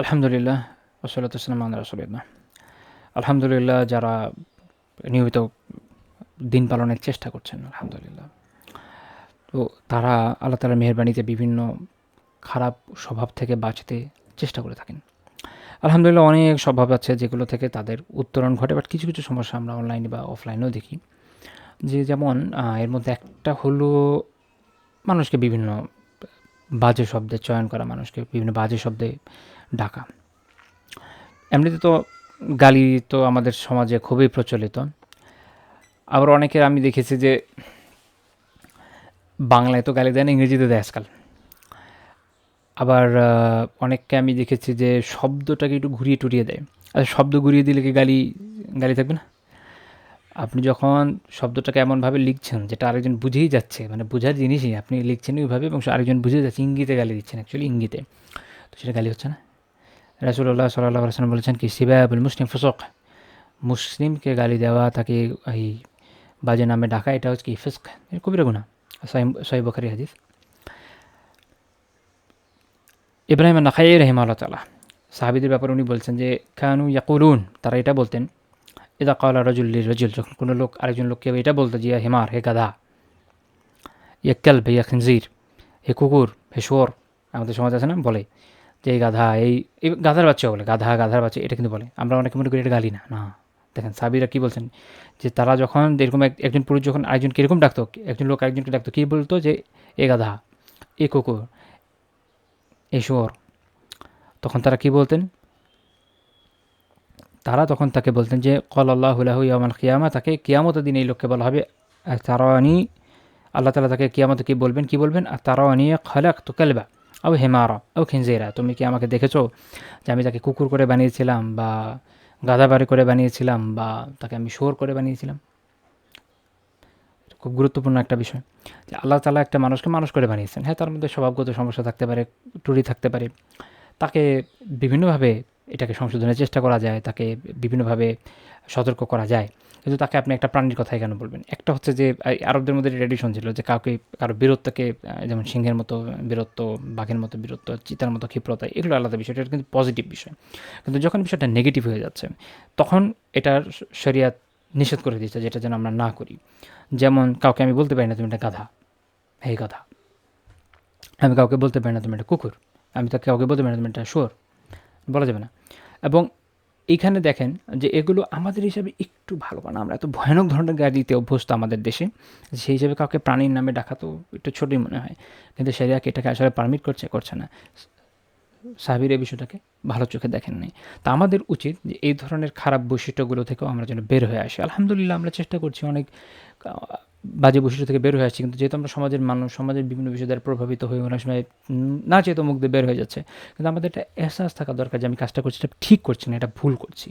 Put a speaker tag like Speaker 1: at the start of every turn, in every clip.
Speaker 1: আলহামদুলিল্লাহ ওসলাতাম রসুলিল্লাহ আলহামদুলিল্লাহ যারা নিয়মিত দিন পালনের চেষ্টা করছেন, আলহামদুলিল্লাহ। তো তারা আল্লাহ তালার মেহরবানিতে বিভিন্ন খারাপ স্বভাব থেকে বাঁচতে চেষ্টা করে থাকেন। আলহামদুলিল্লাহ, অনেক স্বভাব আছে যেগুলো থেকে তাদের উত্তরণ ঘটে বাট কিছু কিছু সমস্যা আমরা অনলাইনে বা অফলাইনেও দেখি। যে যেমন এর মধ্যে একটা হলো মানুষকে বিভিন্ন বাজে শব্দে চয়ন করা, মানুষকে বিভিন্ন বাজে শব্দে ডাকা এমনিতে তো গালি তো আমাদের সমাজে খুবই প্রচলিত। আবার অনেকের আমি দেখেছি যে বাংলায় তো গালি দেয় না ইংরেজিতে দেয় আজকাল। আবার অনেককে আমি দেখেছি যে শব্দটাকে একটু ঘুরিয়ে টুরিয়ে দেয়। আর শব্দ ঘুরিয়ে দিলে কি গালি গালি থাকবে না? আপনি যখন শব্দটাকে এমনভাবে লিখছেন, যেটা আরেকজন বুঝেই যাচ্ছে মানে বোঝার জিনিসই, আপনি লিখছেন ওইভাবে এবং আরেকজন বুঝে যাচ্ছে, ইঙ্গিতে গালি দিচ্ছেন অ্যাকচুয়ালি ইঙ্গিতে। তো সেটা গালি হচ্ছে না? রাসুল্লাহ সাল্লাহ আসলাম বলেছেন কি সিবাবুল মুসলিম ফসক। মুসলিমকে গালি দেওয়া, তাকে এই বাজে নামে ডাকা, এটা হচ্ছে কি, ফিস্ক। কবিরা গুণা সাহেব বখারি হাদিস। ইব্রাহিম নাখাই রহিম আল্লাহ তালা সাহাবিদের ব্যাপারে উনি বলছেন যে খানু ইয়াকুলুন। তারা এটা বলতেন এটা কলা রজুল্লি রজুল যখন কোনো লোক, আরেকজন লোককে এটা বলতো যে হেমার, হে গাধা। ইয়ে কেলব ইয়া খিনজির হে কুকুর, হে শোর আমাদের সমাজ আছে না, বলে। যে এই গাধা, এই এই গাধার বাচ্চা বলে, গাধা, গাধার বাচ্চা, এটা কিন্তু বলে। আমরা অনেকে মনে করি এটা গালি না না। দেখেন, সাবিরা কী বলছেন? যে তারা যখন এরকম একজন পুরুষ যখন আরেকজন কীরকম ডাকতো, একজন লোক একজনকে ডাকতো, কী বলতো যে, এ গাধা, এ কুকুর, এ শোর তখন তারা কি বলতেন? তারা তখন তাকে বলতেন যে কল আল্লাহ ইয়ামাল কিয়ামা তাকে কিয়ামতের দিন এই লোককে বলা হবে তারানি আল্লাহ তালা তাকে কিয়ামতে কী বলবেন, কি বলবেন? আর তারানি খালাক তো কেলবা আও হেমারা ও খিনজেরা, তুমি কি আমাকে দেখেছ যে আমি তাকে কুকুর করে বানিয়েছিলাম বা গাদাবাড়ি করে বানিয়েছিলাম বা তাকে আমি শোর করে বানিয়েছিলাম? খুব গুরুত্বপূর্ণ একটা বিষয় যে আল্লাহ তালা একটা মানুষকে মানুষ করে বানিয়েছেন। হ্যাঁ তার মধ্যে স্বভাবগত সমস্যা থাকতে পারে টুরি থাকতে পারে। তাকে বিভিন্নভাবে এটাকে সংশোধনের চেষ্টা করা যায়, তাকে বিভিন্নভাবে সতর্ক করা যায়। কিন্তু তাকে আপনি একটা প্রাণীর কথাই কেন বলবেন? একটা হচ্ছে যে আরবদের মধ্যে ট্রেডিশন ছিল যে, কাউকে, কারও বীরত্বকে যেমন সিংহের মতো বীরত্ব, বাঘের মতো বীরত্ব, চিতার মতো ক্ষিপ্রতা, এগুলো আলাদা বিষয়, এটা কিন্তু পজিটিভ বিষয়। কিন্তু যখন বিষয়টা নেগেটিভ হয়ে যাচ্ছে, তখন এটার শরিয়াত নিষেধ করে দিচ্ছে যেটা যেন আমরা না করি। যেমন কাউকে আমি বলতে পারি না তুমি একটা গাধা এই গাধা, আমি কাউকে বলতে পারি না তুমি একটা কুকুর, আমি তাকে কাউকে বলতে পারি না তুমি একটা শোর বলা যাবে না। এবং এইখানে দেখেন যে এগুলো আমাদের হিসাবে একটু ভালো না, আমরা এত ভয়ানক ধরনের গাড়িতে অভ্যস্ত আমাদের দেশে, সেই হিসাবে কাউকে প্রাণীর নামে ডাকা তো একটু ছোটই মনে হয়। কিন্তু সেরিয়াকে এটাকে আসলে পারমিট করছে করছে না। সাহাবির এই বিষয়টাকে ভালো চোখে দেখেন নাই। তা আমাদের উচিত যে এই ধরনের খারাপ বৈশিষ্ট্যগুলো থেকেও আমরা যেন বের হয়ে আসি। আলহামদুলিল্লাহ আমরা চেষ্টা করছি অনেক বাজে বৈশিষ্ট্য থেকে বের হয়ে আসছি। কিন্তু যেহেতু আমরা সমাজের মানুষ, সমাজের বিভিন্ন বিষয় দ্বারা প্রভাবিত হয়ে অনেক সময় না চেয়ে মুখ দিয়ে বের হয়ে যাচ্ছে। কিন্তু আমাদের একটা এহসাস থাকা দরকার যে আমি কাজটা করছি এটা ঠিক করছি না, এটা ভুল করছি।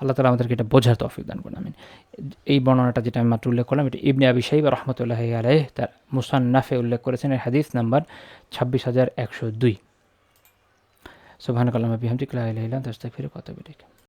Speaker 1: আল্লাহ তালা আমাদেরকে এটা বোঝার তফিক দান করুন আমি এই বর্ণনাটা যেটা আমি মাত্র উল্লেখ করলাম, এটা ইবনে আবি সাহিব রহমতুল্লাহ আলহ তার মুসান্নাফে উল্লেখ করেছেন, এর হাদিস নাম্বার ছাব্বিশ হাজার একশো দুই। ইলাহা ইল্লা আনতা আস্তাগফিরুকা ওয়া আতুবু ইলাইক।